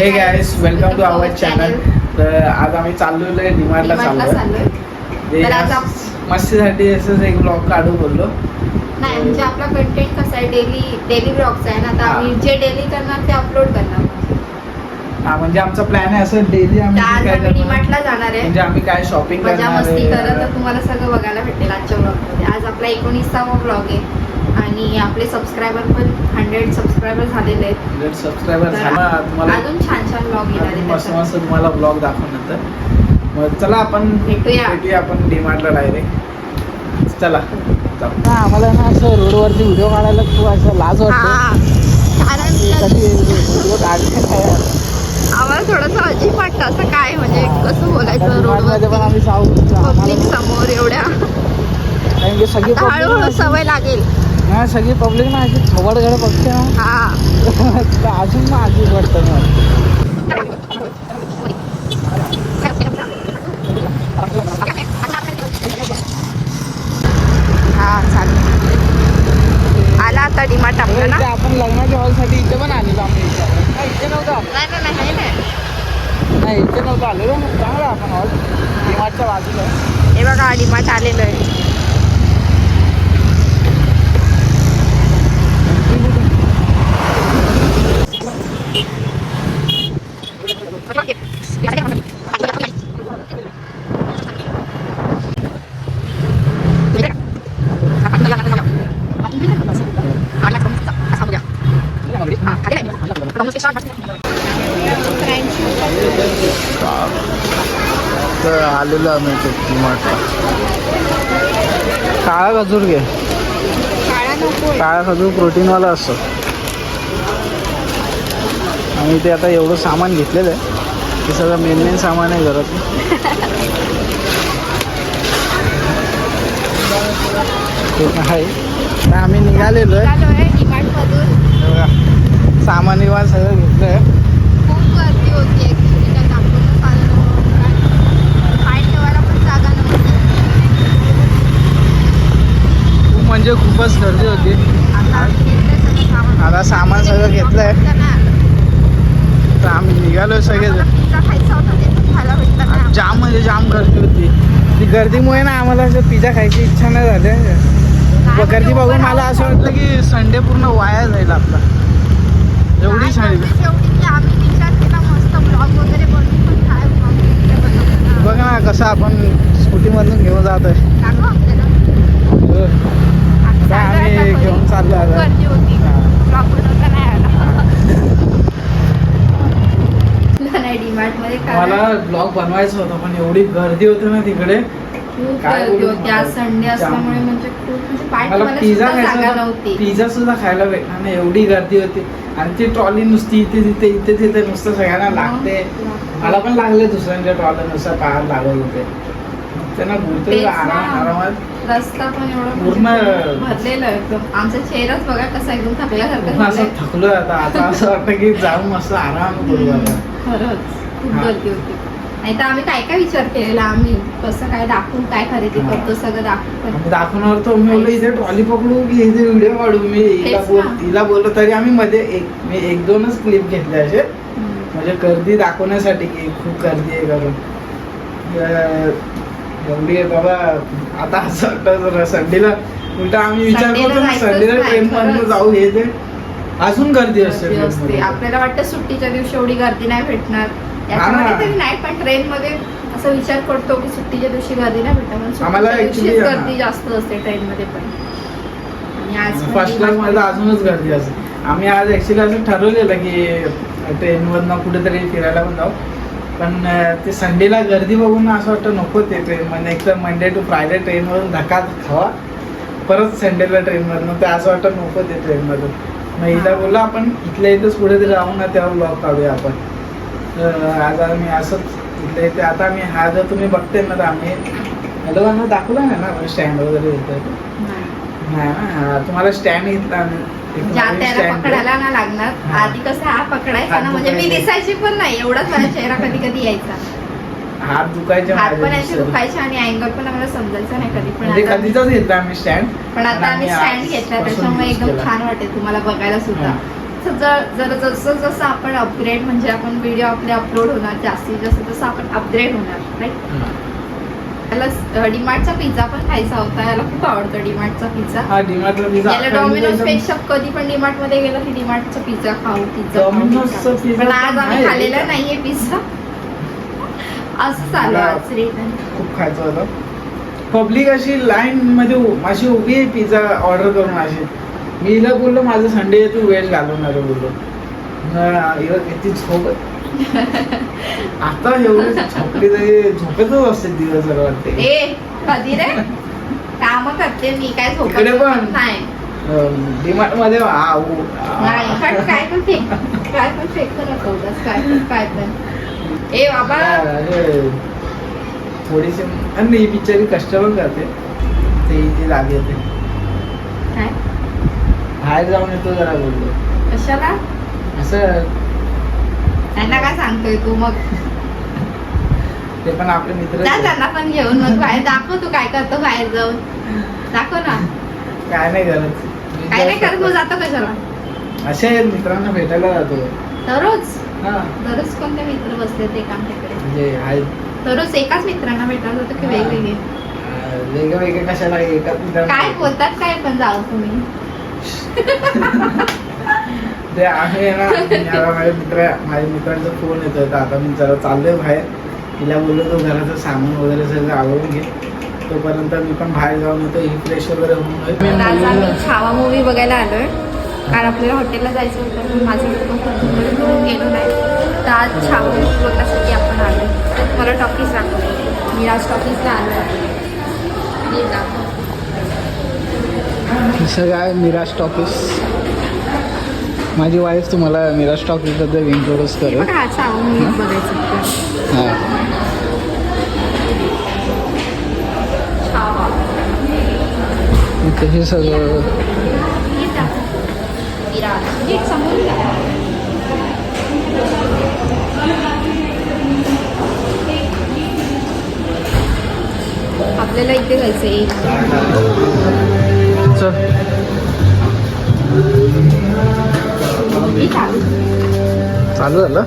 Hey guys welcome to our channel तर आज आम्ही चाललेलो आहे डिमार्टला चाललोय. मस्तीसाठी असंच एक ब्लॉग काढू बोललो. नाही म्हणजे आपला कंटेंट कसा आहे? डेली डेली ब्लॉग्स आहे ना. हा. आम्ही जे डेली करणार ते अपलोड करणार. हा म्हणजे आमचा प्लॅन आहे असं डेली आम्ही डिमार्टला जाणार म्हणजे आम्ही काय शॉपिंग मजा मस्ती करत तर तुम्हाला सगळं बघायला भेटेल आजच्या ब्लॉगमध्ये आज आपला एकोणीसावा ब्लॉग आहे आणि आपले सबस्क्रायबर पण हंड्रेड सबस्क्रायबर झालेले आहेत. सबस्क्रायबर झाला. तुम्हाला अजून छान छान ब्लॉग येणार मस्त. मस्त तुम्हाला ब्लॉग दाखवून मग चला आपण भेटूया. भेटूया आपण डिमार्टला डायरेक्ट चला. आम्हाला ना असं रोडवरती व्हिडिओ काढायला खूप असं लाज वाटते. हा. कारण कधी व्हिडिओ काढले काय? आम्हाला थोडंसं अजीब वाटतं असं काय म्हणजे कसं बोलायचं रोडवर पब्लिक समोर एवढ्या. कारण की सगळी आता हळूहळू सवय लागेल. ना सगळी पब्लिक ना अशी थोबडकडे बघते ना. हा. अजून ना अजीब वाटतं हा चालेल आता डिमार्ट आपला ना? आपण लग्नाच्या हॉलसाठी इथे पण आलेलो आम्ही. इथे नव्हतं. आपण. नाही नाही नाही इथे नव्हतं आलेलो. चांगला आहे आपण हॉल. डिमार्टच्या बाजूला. हे बघा डिमार्ट आलेलो आहे तर आलेलो आम्ही इथे डिमार्टला काळा खजूर घे. काळा खजूर प्रोटीनवाला असतो. आम्ही ते आता एवढं सामान घेतलेलं आहे. ते सगळं मेन मेन सामान आहे घरात. ते आहे. आम्ही निघालेलो आहे. सामान विमान सगळं घेतलं आहे खूप गर्दी होती ऍक्च्युली त्या दाखवूनच आलो पाय ठेवायला पण जागा नव्हती खूप म्हणजे खूपच गर्दी होती. आता सामान. सगळं घेतलंय. भेटतं ना. तर आम्ही निघालोय सगळे आम्हाला पिझ्झा खायचा होता ते पण खायला भेटतं ना. जाम म्हणजे जाम गर्दी होती. ती गर्दीमुळे ना आम्हाला असं पिझ्झा खायची इच्छा नाही झाली. गर्दी बघून मला असं वाटतं की संडे पूर्ण वाया जाईल आपला. एवढी बघ ना. ना कसं आपण स्कूटीमधून घेऊन जात आहे आम्ही आता. घेऊन चाललो खूप आता. गर्दी होती हा. ब्लॉग बनवता नाही आला नाही डीमार्टमध्ये मला ब्लॉग बनवायचं होतं पण एवढी गर्दी होती ना तिकडे खूप गर्दी बोलू होती आज मला? संडे जाम. असल्यामुळे म्हणजे खूप म्हणजे पाय मला पिझ्झा सुद्धा जागा खायचा नव्हती पिझ्झा सुद्धा खायला भेटणार नाही एवढी गर्दी होती आणि ती ट्रॉली नुसती इथे तिथे इथे तिथे नुसतं सगळ्यांना लागते मला पण लागले दुसऱ्यांच्या ट्रॉली नुसतं पायात लागत होते त्यांना बोलतो तेच ना. आराम आरामात रस्ता पण एवढा पूर्ण- भरलेला एकदम आमचा चेहराच बघा कसा एकदम थकल्यासारखा असं. थकलोय आता आता असं वाटतं की जाऊन मस्त आराम करू खरंच खूप. गर्दी होती नाही तर आम्ही काय काय विचार केलेला आम्ही कसं काय दाखवून काय खरेदी. करतो सगळं दाखवू पण आम्ही दाखवणार तो मी बोललो इथे ट्रॉली पकडू की इथे व्हिडिओ काढू मी हिला बोल. तिला बोललो तरी आम्ही मध्ये एक मी एक दोनच क्लिप घेतले असे. म्हणजे गर्दी दाखवण्यासाठी की खूप गर्दी आहे करून एवढी बाबा आता असं संडेला उलटा आम्ही विचार करतो संडेला ट्रेन मधून. जाऊ हे ते अजून गर्दी असते. आपल्याला वाटतं सुट्टीच्या दिवशी एवढी गर्दी नाही भेटणार. तरी नाही पण ट्रेन मध्ये असं विचार करतो की सुट्टीच्या दिवशी गर्दी नाही भेटणार आम्हाला. गर्दी जास्त असते ट्रेन मध्ये पण आणि आज पण फर्स्ट क्लासमध्ये तर अजूनच गर्दी असते आम्ही आज ऍक्च्युली असं ठरवलेलं की ट्रेनमधनं कुठेतरी फिरायला पण जाऊ पण ते संडेला गर्दी बघून असं वाटतं नको ते ट्रेनमध्ये एक तर मंडे टू फ्रायडे ट्रेनमधून धक्का खावा. परत संडेला ट्रेनमधनं ते असं वाटतं नको ते ट्रेनमधून मग हिला बोललो आपण इथल्या इथंच कुठेतरी जाऊ ना तेव्हा ब्लॉग काढूया आपण. तर आज आम्ही असंच इथल्या इथे. आता आम्ही हा जर तुम्ही बघते ना तर आम्ही हॅलो दाखवला नाही ना स्टँड वगैरे येतं नाही. ना हा, तुम्हाला स्टँड घेतला आम्ही ज्या त्याला पकडायला ना लागणार. आधी कसं हा पकडायचा ना म्हणजे मी. दिसायची पण नाही. एवढाच माझा चेहरा कधी कधी यायचा. हात दुखायचे हात पण असे. दुखायचे आणि अँगल पण आम्हाला समजायचं नाही कधी. पण म्हणजे आता कधीचाच घेतला आम्ही स्टँड. पण आता आम्ही स्टँड घेतला. त्याच्यामुळे एकदम छान वाटेल तुम्हाला बघायला सुद्धा. जर जर जसं जसं आपण अपग्रेड म्हणजे आपण व्हिडिओ आपले अपलोड होणार जास्तीत जास्त तसं आपण अपग्रेड होणार राईट त्याला डीमार्टचा पिझ्झा पण खायचा होता. याला खूप आवडतो डीमार्टचा पिझ्झा. हा डिमार्टला पिझ्झा. याला डॉमिनोजपेक्षा कधी पण डीमार्टमध्ये गेलं की डीमार्टचा पिझ्झा खाऊ पिझ्झा पण आज आम्ही. खाल्लेला नाहीये पिझ्झा. असं चालू आज रिटर्न. खूप खायचं होतं. पब्लिक अशी लाईन मध्ये अशी उभी आहे पिझ्झा ऑर्डर करून अशी. मी हिला बोललो माझं संडे तू वेळ घालवणार आहे बोललो. न- हिला किती झोप. आता एवढी झोपली झोपेतच असते दिवसभर वाटते. ए कधी रे? काम करते मी काय इकडे पण. नाही. डिमार्टमध्ये नाही काय पण फेक काय पण फेक नको उगाच काय पण काय पण. ए बाबा. थोडीशी आणि ही बिचारी कष्ट पण करते. ते ती जागे येते काय? बाहेर जाऊन येतो जरा बोललो. कशाला? असं त्यांना काय सांगतोय तू मग? ते पण आपले मित्र जा त्यांना पण घेऊन मग बाहेर दाखव तू काय करतो बाहेर जाऊन. दाखव ना. काय नाही करत मी काय नाही करत मग जातो कशाला? असे मित्रांना भेटायला जातो. दररोज? हा. दररोज कोणते मित्र बसले ते काम तिकडे म्हणजे आहेत. दररोज एकाच मित्रांना भेटायला जातो की वेगवेगळे? अं, वेगळे वेगळे कशाला एकाच मित्रांना काय बोलतात काय पण जाऊ तुम्ही. ते आहे ना मला माझ्या मित्र माझ्या मित्रांचा फोन येतो तर आता मी जरा चाललोय बाहेर. तिला बोललो तो घराचं सामान वगैरे सगळं आवडून घे. तोपर्यंत मी पण बाहेर जाऊन येतो. ही फ्रेश वगैरे होऊन आज आम्ही छावा मूवी बघायला आलोय. कारण आपल्याला हॉटेलला जायचं होतं पण माझं गेलो नाही तर आज छावा मूवी बघण्यासाठी आपण आलो मला टॉकीज दाखव मी आज टॉकीजला आलो दाखव सगळं आहे मिराज टॉकीस माझी वाईफ तुम्हाला मिराज टॉकीसबद्दल इंट्रोड्यूस करेल. हा? हां. इथे हे सगळं. आपल्याला इथे जायचं चल. चालू चालू झालं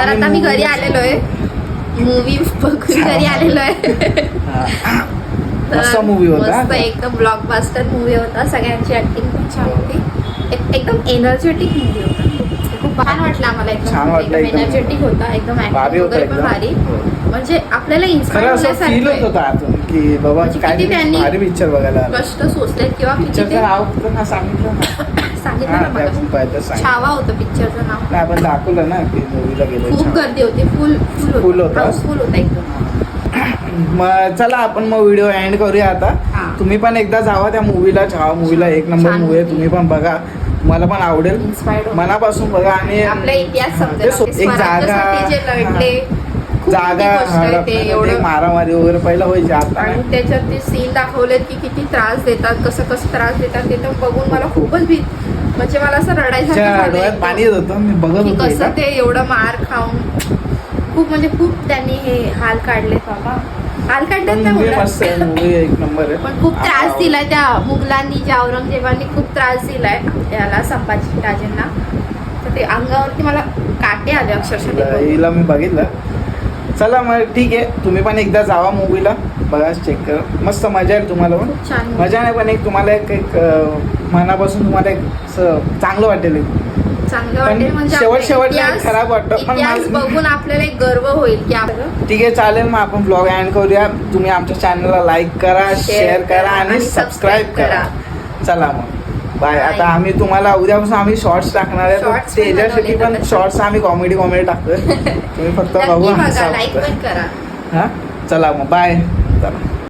तर आता मी घरी आलेलो आहे मूवी बघून घरी आलेलो आहे मस्त movie होता. एकदम ब्लॉकबास्टर मूवी होता. सगळ्यांची ऍक्टिंग खूप छान होती. एक- एकदम एनर्जेटिक मूवी होता. खूप छान वाटलं आम्हाला एकदम. एनर्जेटिक होता. एकदम भारी ऍक्टिंग वगैरे पण भारी. हो. म्हणजे आपल्याला इन्स्पायर होण्यासारखं की बाबा म्हणजे काय किती त्यांनी पिक्चर. कष्ट सोचलेत किंवा किती ना सांगितलं सांगितलं ना मला. छावा होतं पिक्चरचं नाव नाही आपण दाखवलं ना की मूवीला गेलो खूप. गर्दी होती फुल Full फुल होता. हाऊसफुल होता एकदम मग चला आपण मग व्हिडिओ एंड करूया आता. तुम्ही पण एकदा जावा त्या मूवीला छावा मूवीला एक नंबर छान मूवी आहे. तुम्ही पण बघा तुम्हाला पण आवडेल मनापासून बघा आणि आपला इतिहास एक जागा जागा ते एवढं मारामारी वगैरे पहिलं व्हायची आता आणि. त्याच्यात ते सीन दाखवलेत की किती त्रास देतात कसं कसं त्रास देतात ते तर बघून मला खूपच भी म्हणजे मला असं रडायचं पाणी होतं मी बघत कसं. ते एवढं मार खाऊन खूप म्हणजे खूप त्यांनी हे हाल काढले बाबा हाल काढतात नंबर पण खूप त्रास. दिलाय त्या मुघलांनी ज्या औरंगजेबांनी खूप त्रास दिलाय याला संभाजी राजेंना तर ते अंगावरती मला काटे आले अक्षरशः. हिला मी बघितलं चला मग ठीक आहे. तुम्ही पण एकदा जावा मूवीला बघा चेक करा. मस्त मजा येईल तुम्हाला पण. मजा नाही पण एक तुम्हाला एक एक मनापासून तुम्हाला एक चांगलं वाटेल एक. चांगलं वाटेल म्हणजे शेवट- शेवटला खराब वाटतं, पण इतिहास मला- बघून आपल्याला एक गर्व होईल की आपण ठीक आहे चालेल. मग आपण ब्लॉग एंड करूया. तुम्ही आमच्या चॅनलला लाईक करा शेअर करा आणि सबस्क्राईब करा. चला मग. बाय. आता आम्ही तुम्हाला उद्यापासून आम्ही शॉर्ट्स टाकणार आहे त्याच्यासाठी पण शॉर्ट्स आम्ही कॉमेडी कॉमेडी टाकतोय. तुम्ही फक्त बघू हा? चला मग बाय चला.